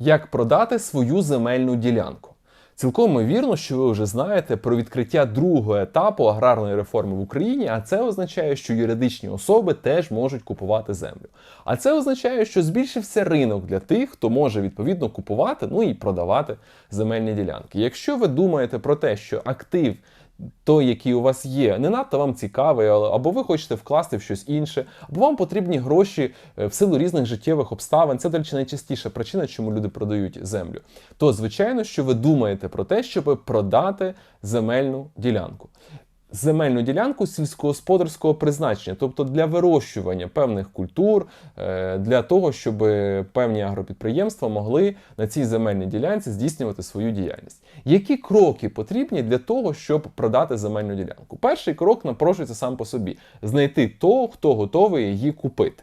Як продати свою земельну ділянку? Цілком ймовірно, що ви вже знаєте про відкриття другого етапу аграрної реформи в Україні, а це означає, що юридичні особи теж можуть купувати землю. А це означає, що збільшився ринок для тих, хто може відповідно купувати, ну і продавати земельні ділянки. Якщо ви думаєте про те, що актив той, який у вас є, не надто вам цікавий, або ви хочете вкласти в щось інше, або вам потрібні гроші е, в силу різних життєвих обставин. Це, до речі, найчастіша причина, чому люди продають землю. То, звичайно, що ви думаєте про те, щоб продати земельну ділянку. Земельну ділянку сільськогосподарського призначення, тобто для вирощування певних культур, е, для того, щоб певні агропідприємства могли на цій земельній ділянці здійснювати свою діяльність. Які кроки потрібні для того, щоб продати земельну ділянку? Перший крок напрошується сам по собі: знайти того, хто готовий її купити.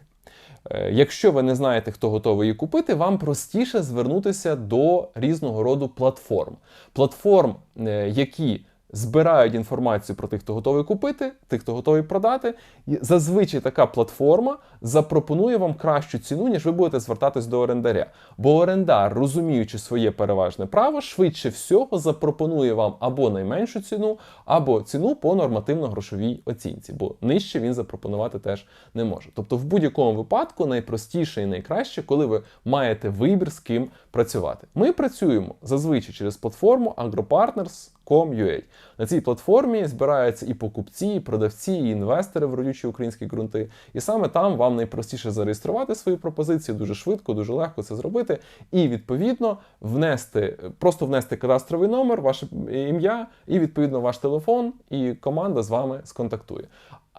Е, Якщо ви не знаєте, хто готовий її купити, вам простіше звернутися до різного роду платформ. Платформ, е, які збирають інформацію про тих, хто готовий купити, тих, хто готовий продати. І зазвичай така платформа запропонує вам кращу ціну, ніж ви будете звертатись до орендаря. Бо орендар, розуміючи своє переважне право, швидше всього запропонує вам або найменшу ціну, або ціну по нормативно-грошовій оцінці, бо нижче він запропонувати теж не може. Тобто, в будь-якому випадку найпростіше і найкраще, коли ви маєте вибір з ким працювати. Ми працюємо зазвичай через платформу agropartners.com.ua. На цій платформі збираються і покупці, і продавці, і інвестори в родючі українські ґрунти. І саме там вам найпростіше зареєструвати свої пропозиції дуже швидко, дуже легко це зробити. І відповідно внести, просто внести кадастровий номер, ваше ім'я, і відповідно ваш телефон, і команда з вами сконтактує.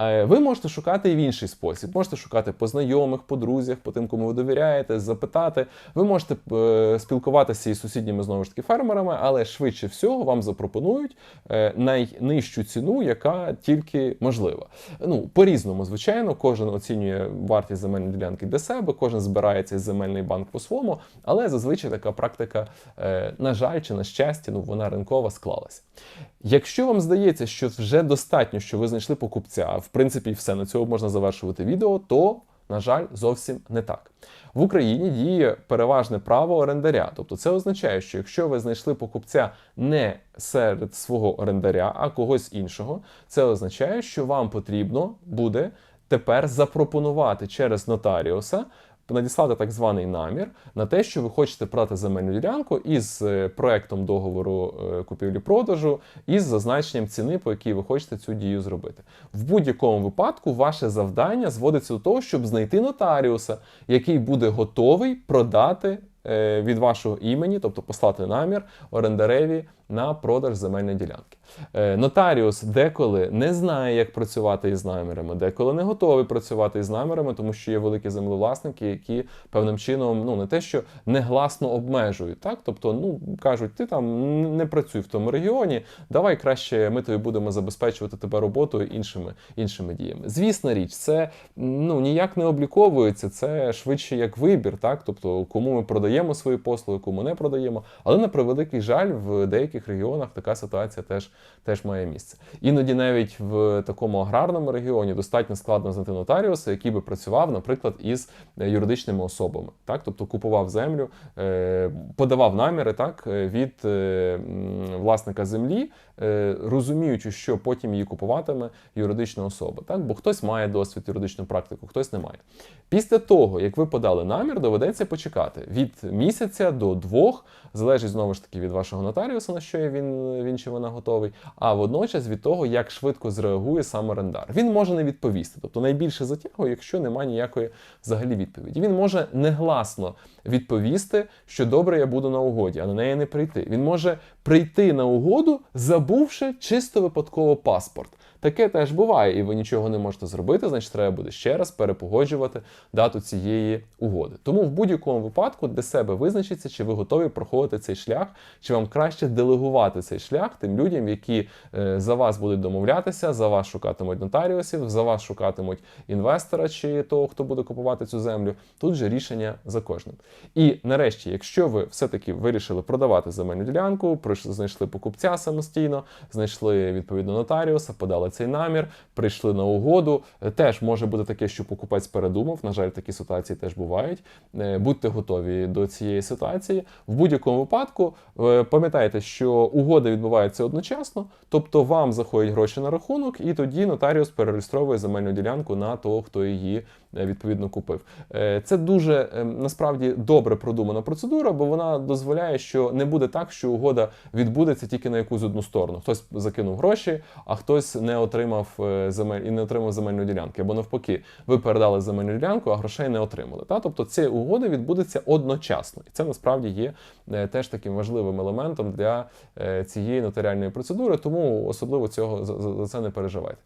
Е, Ви можете шукати і в інший спосіб. Можете шукати по знайомих, по друзях, по тим, кому ви довіряєте, запитати. Ви можете е, спілкуватися із сусідніми знову ж таки фермерами, але швидше всього вам запропонують е, найнижчу ціну, яка тільки можлива. Ну по-різному, звичайно, кожен оцінює вартість земельної ділянки для себе, кожен збирається із земельний банк по-своєму, але зазвичай така практика, на жаль, чи на щастя, ну вона ринкова склалася. Якщо вам здається, що вже достатньо, що ви знайшли покупця, в принципі все на цьому можна завершувати відео, то на жаль, зовсім не так. В Україні діє переважне право орендаря. Тобто це означає, що якщо ви знайшли покупця не серед свого орендаря, а когось іншого, це означає, що вам потрібно буде тепер запропонувати через нотаріуса надіслати так званий намір на те, що ви хочете продати земельну ділянку із е, проектом договору е, купівлі-продажу із зазначенням ціни, по якій ви хочете цю дію зробити. В будь-якому випадку ваше завдання зводиться до того, щоб знайти нотаріуса, який буде готовий продати від вашого імені, тобто послати намір орендареві на продаж земельної ділянки. Е, Нотаріус деколи не знає, як працювати із намірами, деколи не готовий працювати із намірами, тому що є великі землевласники, які певним чином ну не те, що негласно обмежують, так тобто, ну кажуть, ти там не працюй в тому регіоні, давай краще ми тобі будемо забезпечувати тебе роботою іншими іншими діями. Звісна річ, це ну ніяк не обліковується, це швидше як вибір, так тобто кому ми продаємо свої послуги, кому не продаємо. Але на превеликий жаль, в деяких регіонах така ситуація теж, теж має місце. Іноді навіть в такому аграрному регіоні достатньо складно знайти нотаріуса, який би працював, наприклад, із е, юридичними особами, так, тобто купував землю, е, подавав наміри так е, від власника землі, розуміючи, що потім її купуватиме юридична особа, так, бо хтось має досвід юридичну практику, хтось не має. Після того, як ви подали намір, доведеться почекати від місяця до двох, залежить знову ж таки від вашого нотаріуса, на що він, він чи вона готовий, а водночас від того, як швидко зреагує сам орендар. Він може не відповісти, тобто найбільше затягує, якщо немає ніякої взагалі відповіді. Він може негласно відповісти, що добре, я буду на угоді, а на неї не прийти. Він може прийти на угоду, забувши чисто випадково паспорт. Таке теж буває, і ви нічого не можете зробити, значить, треба буде ще раз перепогоджувати дату цієї угоди. Тому в будь-якому випадку для себе визначиться, чи ви готові проходити цей шлях, чи вам краще делегувати цей шлях тим людям, які е, за вас будуть домовлятися, за вас шукатимуть нотаріусів, за вас шукатимуть інвестора чи того, хто буде купувати цю землю. Тут же рішення за кожним. І нарешті, якщо ви все-таки вирішили продавати земельну ділянку, знайшли покупця самостійно, знайшли відповідно нотаріуса, подали цей намір, прийшли на угоду. Е, Теж може бути таке, що покупець передумав. На жаль, такі ситуації теж бувають. Е, Будьте готові до цієї ситуації. В будь-якому випадку е, пам'ятайте, що угода відбувається одночасно, тобто вам заходять гроші на рахунок, і тоді нотаріус перереєстровує земельну ділянку на того, хто її відповідно купив. Це дуже насправді добре продумана процедура, бо вона дозволяє, що не буде так, що угода відбудеться тільки на якусь одну сторону. Хтось закинув гроші, а хтось не отримав е, земель і не отримав земельної ділянки. Або навпаки, ви передали земельну ділянку, а грошей не отримали. Та? Тобто ці угоди відбудеться одночасно. І це насправді є е, теж таким важливим елементом для е, цієї нотаріальної процедури, тому особливо цього за це не переживайте.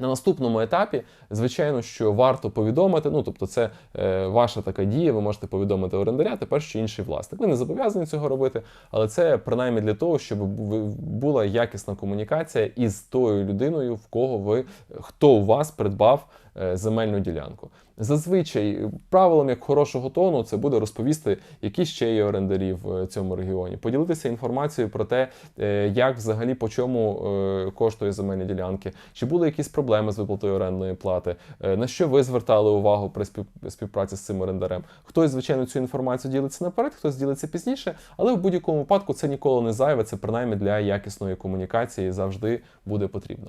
На наступному етапі, звичайно, що варто повідомити. Ну, тобто, це е, ваша така дія, ви можете повідомити орендаря, тепер що інший власник. Ви не зобов'язані цього робити, але це принаймні для того, щоб бу- була якісна комунікація із тою людиною, в кого ви хто у вас придбав земельну ділянку. Зазвичай правилом як хорошого тону це буде розповісти, які ще є орендарі в е, цьому регіоні, поділитися інформацією про те, е, як взагалі по чому е, коштує земельні ділянки, чи були якісь проблеми з виплатою орендної плати, е, на що ви звертали увагу при спів- співпраці з цим орендарем. Хтось, звичайно, цю інформацію ділиться наперед, хтось ділиться пізніше, але в будь-якому випадку це ніколи не зайве, це принаймні для якісної комунікації завжди буде потрібно.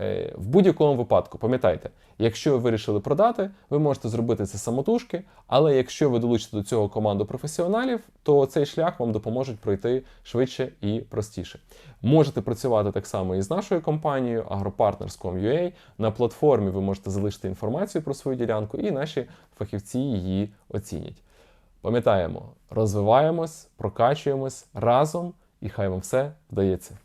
Е, В будь-якому випадку, пам'ятайте, якщо ви вирішили продати, ви можете зробити це самотужки, але якщо ви долучите до цього команду професіоналів, то цей шлях вам допоможуть пройти швидше і простіше. Можете працювати так само і з нашою компанією agropartners.com.ua. На платформі ви можете залишити інформацію про свою ділянку, і наші фахівці її оцінять. Пам'ятаємо, розвиваємось, прокачуємось разом, і хай вам все вдається.